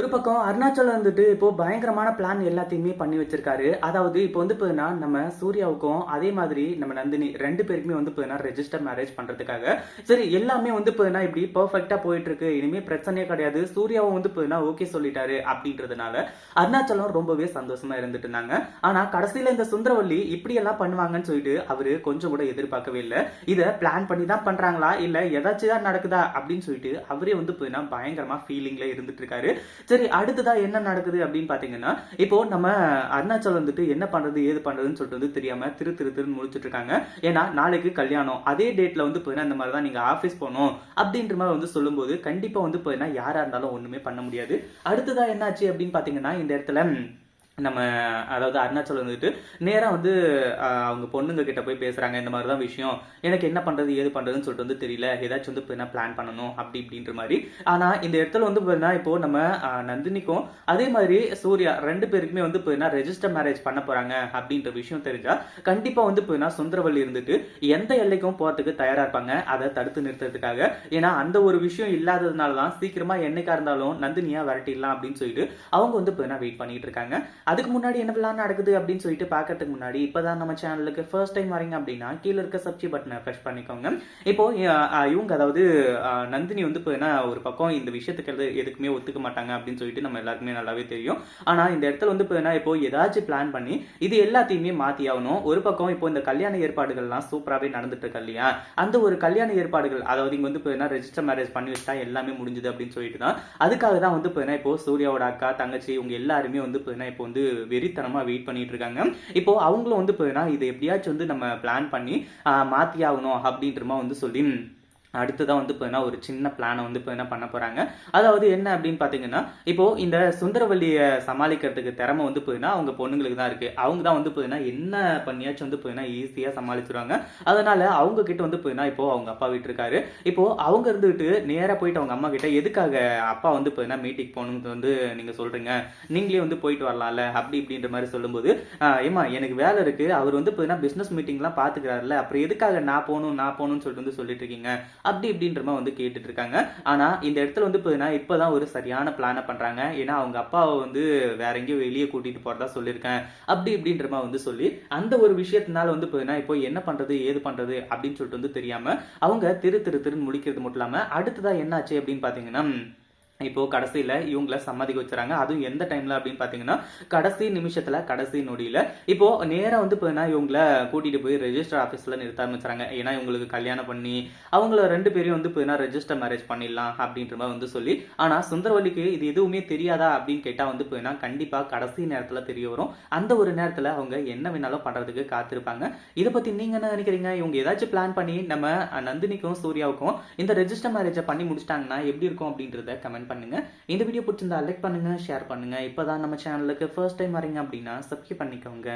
ஒரு பக்கம் அருணாச்சலம் வந்துட்டு இப்போ பயங்கரமான பிளான் எல்லாத்தையுமே பண்ணி வச்சிருக்காரு. அதாவது இப்போ வந்து பார்த்தீங்கன்னா நம்ம சூர்யாவுக்கும் அதே மாதிரி நம்ம நந்தினி ரெண்டு பேருக்குமே வந்து பார்த்தீங்கன்னா ரெஜிஸ்டர் மேரேஜ் பண்றதுக்காக. சரி எல்லாமே வந்து பார்த்தீங்கன்னா இப்படி பர்ஃபெக்டா போயிட்டு இருக்கு இனிமே பிரச்சனையே கிடையாது. சூர்யாவும் வந்து பார்த்தீங்கன்னா ஓகே சொல்லிட்டாரு அப்படின்றதுனால அருணாச்சலம் ரொம்பவே சந்தோஷமா இருந்துட்டு இருந்தாங்க. ஆனா கடைசியில இந்த சுந்தரவல்லி இப்படி எல்லாம் பண்ணுவாங்கன்னு சொல்லிட்டு அவரு கொஞ்சம் கூட எதிர்பார்க்கவே இல்லை. இதை பிளான் பண்ணி தான் பண்றாங்களா? இல்ல ஏதாச்சும் தான் நடக்குதா? அப்படின்னு சொல்லிட்டு அவரே வந்து பார்த்தீங்கன்னா பயங்கரமா ஃபீலிங்ல இருந்துட்டு இருக்காரு. சரி அடுத்ததா என்ன நடக்குது அப்படின்னு பாத்தீங்கன்னா இப்போ நம்ம அருணாச்சல் வந்துட்டு என்ன பண்றது ஏது பண்றதுன்னு சொல்லிட்டு வந்து தெரியாம திரு திரு திருன்னு முடிச்சுட்டு இருக்காங்க. ஏன்னா நாளைக்கு கல்யாணம். அதே டேட்ல வந்து போயினா இந்த மாதிரி தான் நீங்க ஆபீஸ் போகணும் அப்படின்ற மாதிரி வந்து சொல்லும்போது கண்டிப்பா வந்து போயினா யாரா இருந்தாலும் ஒண்ணுமே பண்ண முடியாது. அடுத்ததா என்னாச்சு அப்படின்னு பாத்தீங்கன்னா இந்த இடத்துல நம்ம அதாவது அருணாச்சல் வந்துட்டு நேராக வந்து அவங்க பொண்ணுங்க கிட்ட போய் பேசுகிறாங்க இந்த மாதிரி தான் விஷயம். எனக்கு என்ன பண்றது ஏது பண்றதுன்னு சொல்லிட்டு வந்து தெரியல. ஏதாச்சும் வந்து இப்போ என்ன பிளான் பண்ணணும் அப்படி இப்படின்ற மாதிரி. ஆனால் இந்த இடத்துல வந்து பார்த்தீங்கன்னா இப்போ நம்ம நந்தினிக்கும் அதே மாதிரி சூர்யா ரெண்டு பேருக்குமே வந்து இப்போ என்ன ரெஜிஸ்டர் மேரேஜ் பண்ண போறாங்க அப்படின்ற விஷயம் தெரிஞ்சால் கண்டிப்பாக வந்து இப்போ என்ன சுந்தரவள்ளி இருந்துட்டு எந்த எல்லைக்கும் போகிறதுக்கு தயாராக இருப்பாங்க. அதை தடுத்து நிறுத்துறதுக்காக. ஏன்னா அந்த ஒரு விஷயம் இல்லாததுனால தான் சீக்கிரமாக என்னைக்கா இருந்தாலும் நந்தினியாக விரட்டிடலாம் அப்படின்னு சொல்லிட்டு அவங்க வந்து இப்போ என்ன வெயிட் பண்ணிட்டு இருக்காங்க. அதுக்கு முன்னாடி என்ன பிளான் நடக்குது அப்படின்னு சொல்லிட்டு பார்க்கறதுக்கு முன்னாடி இப்போதான் நம்ம சேனலுக்கு ஃபர்ஸ்ட் டைம் வரீங்க அப்படின்னா கீழே இருக்க சப்ஜி பட்டனை ப்ரெஷ் பண்ணிக்கோங்க. இப்போ இவங்க அதாவது நந்தினி வந்து இப்போ என்ன ஒரு பக்கம் இந்த விஷயத்துக்கு எது- எதுக்குமே ஒத்துக்க மாட்டாங்க அப்படின்னு சொல்லிட்டு நம்ம எல்லாருக்குமே நல்லாவே தெரியும். ஆனால் இந்த இடத்துல வந்து இப்போ என்ன இப்போ ஏதாச்சும் பிளான் பண்ணி இது எல்லாத்தையுமே மாற்றி ஆகணும். ஒரு பக்கம் இப்போ இந்த கல்யாண ஏற்பாடுகள்லாம் சூப்பராகவே நடந்துட்டு இருக்கு இல்லையா? அந்த ஒரு கல்யாண ஏற்பாடுகள் அதாவது இங்கே வந்து இப்போ என்ன ரெஜிஸ்டர் மேரேஜ் பண்ணி வச்சுட்டா எல்லாமே முடிஞ்சுது அப்படின்னு சொல்லிட்டு தான் அதுக்காக தான் வந்து இப்போ என்ன இப்போ சூர்யாவோட அக்கா தங்கச்சி இவங்க எல்லாருமே வந்து இப்போ என்ன இப்போ வந்து வெறித்தனமா வெயிட் பண்ணிட்டு இருக்காங்க இப்போ அவங்களும் வந்து இப்போ என்ன இதை எப்படியாச்சும் வந்து நம்ம பிளான் பண்ணி மாற்றி ஆகணும் அப்படின்றமா வந்து சொல்லி அடுத்ததான் வந்து இப்போ ஒரு சின்ன பிளானை வந்து இப்போ என்ன பண்ண போகிறாங்க அதாவது என்ன அப்படின்னு பார்த்தீங்கன்னா இப்போ இந்த சுந்தரவல்லியை சமாளிக்கிறதுக்கு திறமை வந்து போயின்னா அவங்க பொண்ணுங்களுக்கு தான் இருக்குது அவங்க தான் வந்து போயின்னா என்ன பண்ணியாச்சும் வந்து போயின்னா ஈஸியாக சமாளிச்சிருவாங்க. அதனால அவங்க கிட்ட வந்து போயின்னா இப்போ அவங்க அப்பா விட்டுருக்காரு இப்போது இப்போ அவங்க இருந்துகிட்டு நேராக போயிட்டு அவங்க அம்மா கிட்ட எதுக்காக அப்பா வந்து போயின்னா மீட்டிங் போகணுன்னு வந்து நீங்கள் சொல்கிறீங்க நீங்களே வந்து போயிட்டு வரலாம்ல அப்படி இப்படின்ற மாதிரி சொல்லும்போது ஏமா ஏம்மா எனக்கு வேலை இருக்குது அவர் வந்து போயின்னா பிஸ்னஸ் மீட்டிங்லாம் பார்த்துக்கிறாருல அப்புறம் எதுக்காக நான் போகணும் நான் போகணும்னு சொல்லிட்டு வந்து சொல்லிட்டு இருக்கீங்க? அப்படி இப்படின்ற மாதிரி வந்து கேட்டுட்டு இருக்காங்க ஆனா இந்த இடத்துல வந்து இப்போ தான் ஒரு சரியான பிளானை பண்றாங்க. ஏன்னா அவங்க அப்பாவை வந்து வேற எங்கேயோ வெளியே கூட்டிட்டு போறதா சொல்லியிருக்கேன். அப்படி இப்படின்ற மாதிரி வந்து சொல்லி அந்த ஒரு விஷயத்தினால வந்து பார்த்தீங்கன்னா இப்போ என்ன பண்றது ஏது பண்றது அப்படின்னு சொல்லிட்டு வந்து தெரியாம அவங்க திரு திரு திருன்னு முடிக்கிறது மட்டும் இல்லாம அடுத்ததா என்னாச்சு அப்படின்னு பாத்தீங்கன்னா இப்போ கடைசியில இவங்கள சம்மதிக்க வச்சுறாங்க. அதுவும் எந்த டைம்ல அப்படின்னு பாத்தீங்கன்னா கடைசி நிமிஷத்துல கடைசி நொடியில. இப்போ நேராக வந்து போனா இவங்கள கூட்டிட்டு போய் ரெஜிஸ்டர் ஆஃபீஸில் நிறுத்த ஆரம்பிச்சுறாங்க ஏன்னா இவங்களுக்கு கல்யாணம் பண்ணி அவங்கள ரெண்டு பேரையும் வந்து போனா ரெஜிஸ்டர் மேரேஜ் பண்ணிடலாம் அப்படின்ற மாதிரி வந்து சொல்லி ஆனா சுந்தரவல்லிக்கு இது எதுவுமே தெரியாதா அப்படின்னு கேட்டா வந்து போனா கண்டிப்பா கடைசி நேரத்துல தெரிய வரும். அந்த ஒரு நேரத்துல அவங்க என்ன வேணாலும் பண்றதுக்கு காத்திருப்பாங்க. இதை பத்தி நீங்க என்ன நினைக்கிறீங்க? இவங்க ஏதாச்சும் பிளான் பண்ணி நம்ம நந்தினிக்கும் சூர்யாவுக்கும் இந்த ரெஜிஸ்டர் மேரேஜை பண்ணி முடிச்சிட்டாங்கன்னா எப்படி இருக்கும் அப்படின்றத கமெண்ட் பண்ணுங்க. இந்த வீடியோ பிடிச்சிருந்தா லைக் பண்ணுங்க ஷேர் பண்ணுங்க. இப்பதான் நம்ம சேனலுக்கு ஃபர்ஸ்ட் டைம் வரீங்க அப்படின்னா சப்ஸ்கிரைப் பண்ணிக்கோங்க.